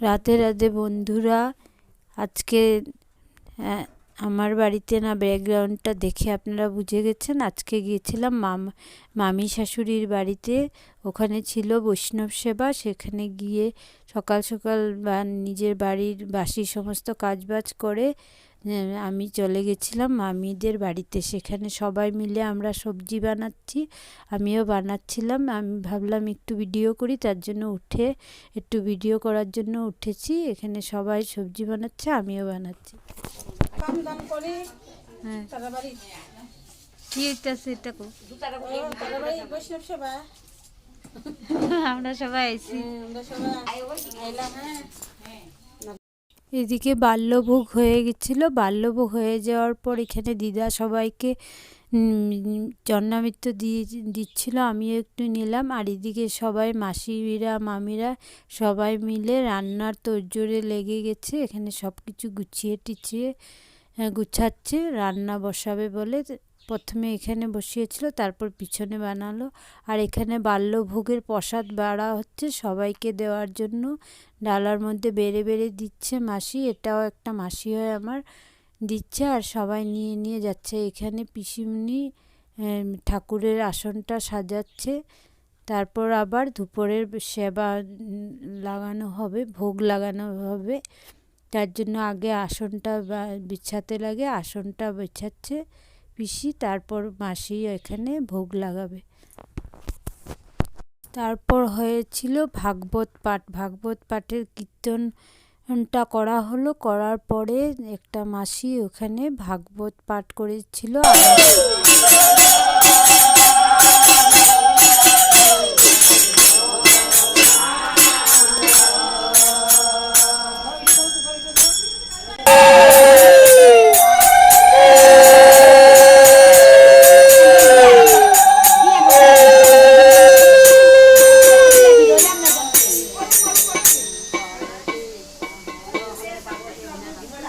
রাতে রাতে বন্ধুরা, আজকে আমার বাড়িতে না ব্যাকগ্রাউন্ডটা দেখে আপনারা বুঝে গেছেন। আজকে গিয়েছিলাম মাম, মামি শাশুড়ির বাড়িতে। ওখানে ছিল বৈষ্ণব সেবা। সেখানে গিয়ে সকাল সকাল বা নিজের বাড়ির বাসি সমস্ত কাজবাজ করে আমি চলে গেছিলাম মামিদের বাড়িতে। সেখানে সবাই মিলে আমরা সবজি বানাচ্ছি আমিও বানাচ্ছিলাম। আমি ভাবলাম একটু ভিডিও করি তার জন্য উঠে একটু ভিডিও করার জন্য উঠেছি। এখানে সবাই সবজি বানাচ্ছে আমিও বানাচ্ছি। হ্যাঁ। এটা আমরা সবাই আইছি। হ্যাঁ, আমরা সবাই আইলাম হ্যাঁ। এদিকে বাল্যভোগ হয়ে গেছিল। বাল্যভোগ হয়ে যাওয়ার পর এখানে দিদা সবাইকে উম, জন্মামিত্র দিয়ে দিচ্ছিল। আমিও একটু নিলাম। আর এদিকে সবাই মাসিরা মামিরা সবাই মিলে রান্নার তোরজোরে লেগে গেছে। এখানে সব কিছু গুছিয়ে টিছিয়ে গুছাচ্ছে। রান্না বসাবে বলে প্রথমে এখানে বসিয়েছিল, তারপর পিছনে বানালো। আর এখানে বাল্যভোগের প্রসাদ বাড়া হচ্ছে সবাইকে দেওয়ার জন্য। ডালার মধ্যে বেড়ে বেড়ে দিচ্ছে মাসি, এটাও একটা মাসি হয় আমার দিচ্ছে। আর সবাই নিয়ে নিয়ে যাচ্ছে। এখানে পিসিমনি ঠাকুরের আসনটা সাজাচ্ছে। তারপর আবার দুপুরের সেবা লাগানো হবে, ভোগ লাগানো হবে। তার জন্য আগে আসনটা বিছাতে লাগে, আসনটা বিছাচ্ছে। পিসি, তারপর মাসি এখানে ভোগ লাগাবে। তারপর হয়েছিল ভাগবত পাঠ। ভাগবত পাঠের কীর্তনটা করা হলো। করার পরে একটা মাসি ওখানে ভাগবত পাঠ করেছিল।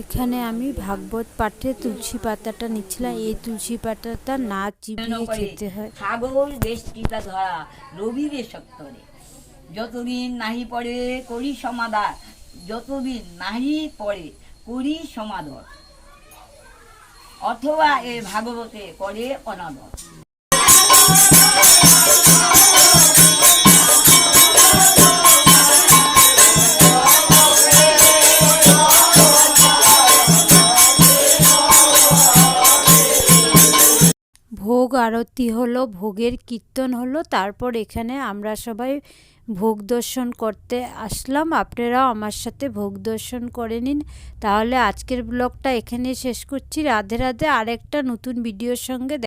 এখানে আমি ভাগবত পাঠে তুলসী পাতাটা নিচ্ছিলাম। এই তুলসী পাতাটা না চিবিয়ে খেতে হয়। সাগর বেষ্টিতা ধরা রবিরে সত্তরে যতদিন নাহি পড়ে করি সমাদার যতদিন নাহি পড়ে করি সমাদর। অথবা এ ভাগবতে করে অনাদর। আরতি হলো, ভোগের কীর্তন হলো, তারপর এখানে আমরা সবাই ভোগ দর্শন করতে আসলাম। আপনারাও আমার সাথে ভোগ দর্শন করে নিন। তাহলে আজকের ব্লগটা এখানে শেষ করছি। রাধে রাধে, আরেকটা নতুন ভিডিওর সঙ্গে